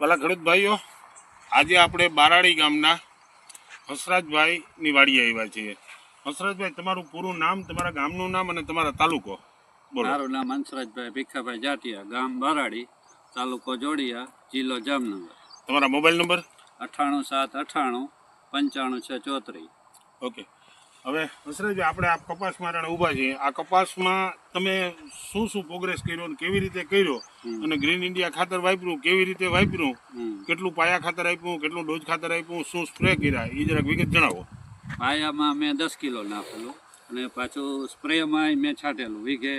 ભલા ખેડૂત ભાઈઓ આજે આપણે બારાડી ગામના હસરાજભાઈની વાડીએ આવ્યા છીએ. હસરાજભાઈ તમારું પૂરું નામ તમારા ગામનું નામ અને તમારા તાલુકો. બોલો. મારું નામ હંસરાજભાઈ ભીખાભાઈ જાટિયા ગામ બારાડી તાલુકો જોડિયા જિલ્લો જામનગર. તમારા મોબાઈલ નંબર? અઠ્ઠાણું સાત અઠ્ઠાણું પંચાણું છ ચોત્રીસ. ઓકે. હવે હસરાજભાઈ આપણે આ કપાસ મારાને ઊભા છીએ. આ કપાસમાં તમે શું શું પ્રોગ્રેસ કર્યો અને કેવી રીતે કર્યો? અને ગ્રીન ઇન્ડિયા ખાતર વાપર્યું કેવી રીતે વાપર્યું? કેટલું પાયા ખાતર આપ્યું કેટલું ડોઝ ખાતર આપ્યું શું સ્પ્રે કર્યા? એ જરાક વિગત જણાવો. પાયામાં મેં દસ કિલો નાખેલું અને પાછું સ્પ્રેમાં મેં છાંટેલું. વીઘે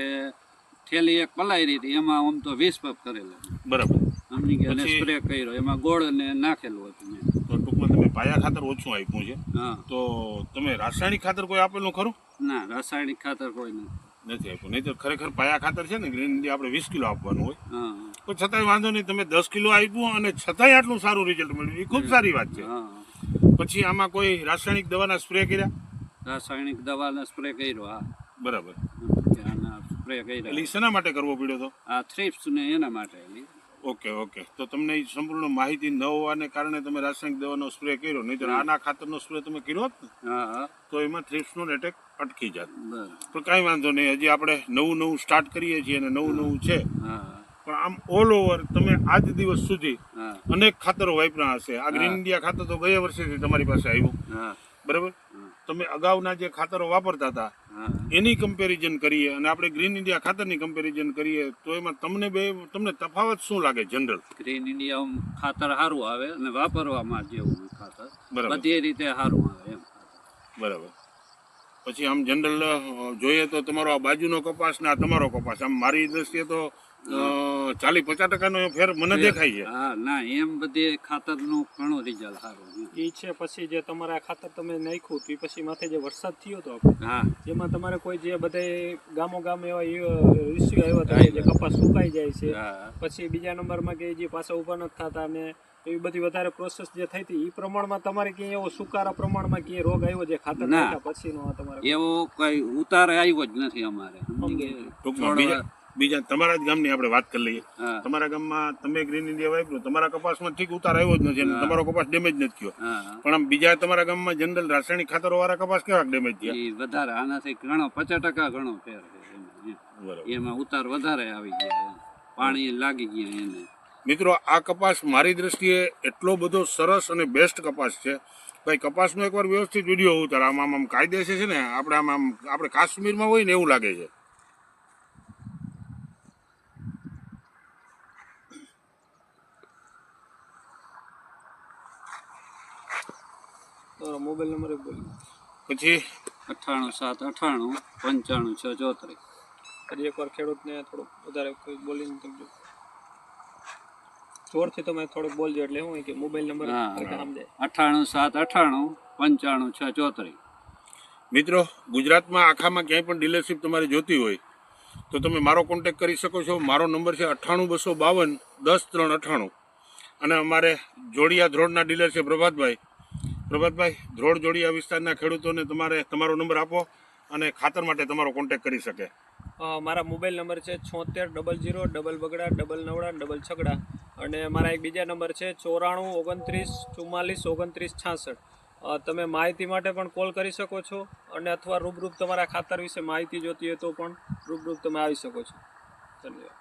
થેલી એક પલાયરી હતી એમાં આમ તો વીસ પપ કરેલો. બરાબર. સમજી ગયા સ્પ્રે કર્યો. એમાં ગોળ ને નાખેલું હતું મેં. ટૂંકમાં તમે પાયા ખાતર ઓછું આપ્યું છે. તો તમે રાસાયણિક ખાતર કોઈ આપેલું ખરું? ના રાસાયણિક ખાતર કોઈ નથી. નથી આપ્યું. નહીં તો ખરેખર પાયા ખાતર છે ને ગ્રીન ઇન્ડિયા આપણે વીસ કિલો આપવાનું હોય. તો છતાંય વાંધો નહીં તમે દસ કિલો આપ્યું અને છતાંય આટલું સારું રિઝલ્ટ મળ્યું. એ ખૂબ સારી વાત છે. પછી આમાં કોઈ રાસાયણિક દવાના સ્પ્રે કર્યા? રાસાયણિક દવાના સ્પ્રે કર્યો હા. બરાબર. સ્પ્રે એટલે કર્યા. ઈ શેના માટે કરવો પડ્યો તો આ થ્રિપ્સ ને એના માટે. Okay okay. તો તમને સંપૂર્ણ માહિતી ન હોવાને કારણે તમે રાસાયણિક દવાનો સ્પ્રે કર્યો. નહીં તો આના ખાતરનો સ્પ્રે તમે કર્યો હોત ને? તો એમાં થ્રિપ્સનો એટેક અટકી જાત. તો પણ કાંઈ વાંધો નહીં. હજી આપણે નવું નવું સ્ટાર્ટ કરીએ છીએ અને નવું નવું છે. પણ આમ ઓલ ઓવર તમે આજ દિવસ સુધી અનેક ખાતરો વાપર્યા હશે. આ ગ્રીન ઇન્ડિયા ખાતર તો ગયા વર્ષેથી તમારી પાસે આવ્યું. બરાબર. તમે અગાઉના જે ખાતરો વાપરતા હતા એની કમ્પેરિઝન કરીએ અને આપણે ગ્રીન ઇન્ડિયા ખાતરની કમ્પેરિઝન કરીએ તો એમાં તમને બે તમને તફાવત શું લાગે જનરલ ગ્રીન ઇન્ડિયા ખાતર સારું આવે અને વાપરવામાં જેવું ખાતર. બધી રીતે સારું આવે એમ. બરાબર. પછી આમ જનરલ જોઈએ તો તમારો આ બાજુનો કપાસ ને આ તમારો કપાસ. આમ મારી દ્રષ્ટિએ તો ચાલીસ પચાસ ટકાનો ફેર મને દેખાય છે. હા ના એમ બધી ખાતરનું ઘણો રિઝલ્ટ સારો એ છે પછી જે તમારે ખાતર તમે નાખ્યું તો પછી માથે જે વરસાદ થયો હતો હા. જેમાં તમારે કોઈ જે બધે ગામો ગામ એવા ઇસ્યુ આવ્યા હતા કે જે કપાસ સુકાઈ જાય છે પછી બીજા નંબરમાં કે જે પાછા ઊભા નથી થતા ને એવી બધી વધારે પ્રોસેસ જે થઈ હતી એ પ્રમાણમાં તમારે ક્યાંય એવો સુકારા પ્રમાણમાં ક્યાંય રોગ આવ્યો જે ખાતર ના. નાખ્યા પછીનો તમારે? એવો કઈ ઉતાર આવ્યો જ નથી અમારે બીજા તમારા જ ગામની આપણે વાત કરી લઈએ. તમારા ગામમાં તમે ગ્રીન ઇન્ડિયા વાપર્યું તમારા કપાસમાં ઠીક ઉતાર આવ્યો જ નથી અને તમારો કપાસ ડેમેજ નથી થયો. પણ આમ બીજા તમારા ગામમાં જનરલ રાસાયણિક ખાતરો વાળા કપાસ કેવા ડેમેજ થયા? વધારે આનાથી ઘણો પચાસ ટકા ઘણો ફેર એમાં, ઉતાર વધારે આવી ગયા પાણી લાગી ગયા એને. મિત્રો આ કપાસ મારી દ્રષ્ટિએ એટલો બધો સરસ અને બેસ્ટ કપાસ છે. ભાઈ કપાસનો એકવાર વ્યવસ્થિત વીડિયો ઉતાર. આમ આમ આમ કાયદેસર છે ને આપણે આમ આમ આપણે કાશ્મીરમાં હોય ને એવું લાગે છે. તમારો મોબાઈલ નંબર બોલો. પછી અઠ્ઠાણું સાત અઠ્ઠાણું પંચાણું છ ચોત્રીસ. ફરી એકવાર ખેડૂતને થોડુંક વધારે કોઈ બોલીને તમે જોરથી તમે થોડુંક બોલજો એટલે હું કે મોબાઈલ નંબર. અઠ્ઠાણું સાત અઠ્ઠાણું પંચાણું છ ચોત્રીસ. મિત્રો ગુજરાતમાં આખામાં ક્યાંય પણ ડીલરશીપ તમારે જોતી હોય તો તમે મારો કોન્ટેક કરી શકો છો. મારો નંબર છે અઠ્ઠાણું બસો બાવન દસ ત્રણ અઠ્ઠાણું અને અમારે જોડિયા ધ્રોડના ડીલર છે પ્રભાતભાઈ. પ્રભાતભાઈ, ધ્રોડ જોડિયા વિસ્તારના ખેડૂતોને તમારે તમારો નંબર આપો અને ખાતર માટે તમારો કોન્ટેક કરી શકે. મારા મોબાઈલ નંબર છે છોતેર ડબલ જીરો ડબલ બગડા ડબલ નવડા ડબલ છગડા અને મારા એક બીજા નંબર છે ચોરાણું ઓગણત્રીસ ચુમ્માલીસ ઓગણત્રીસ છાસઠ. તમે માહિતી માટે પણ કોલ કરી શકો છો અને અથવા રૂબરૂપ તમારા ખાતર વિશે માહિતી જોતી હોય તો પણ રૂબરૂપ તમે આવી શકો છો. ધન્યવાદ.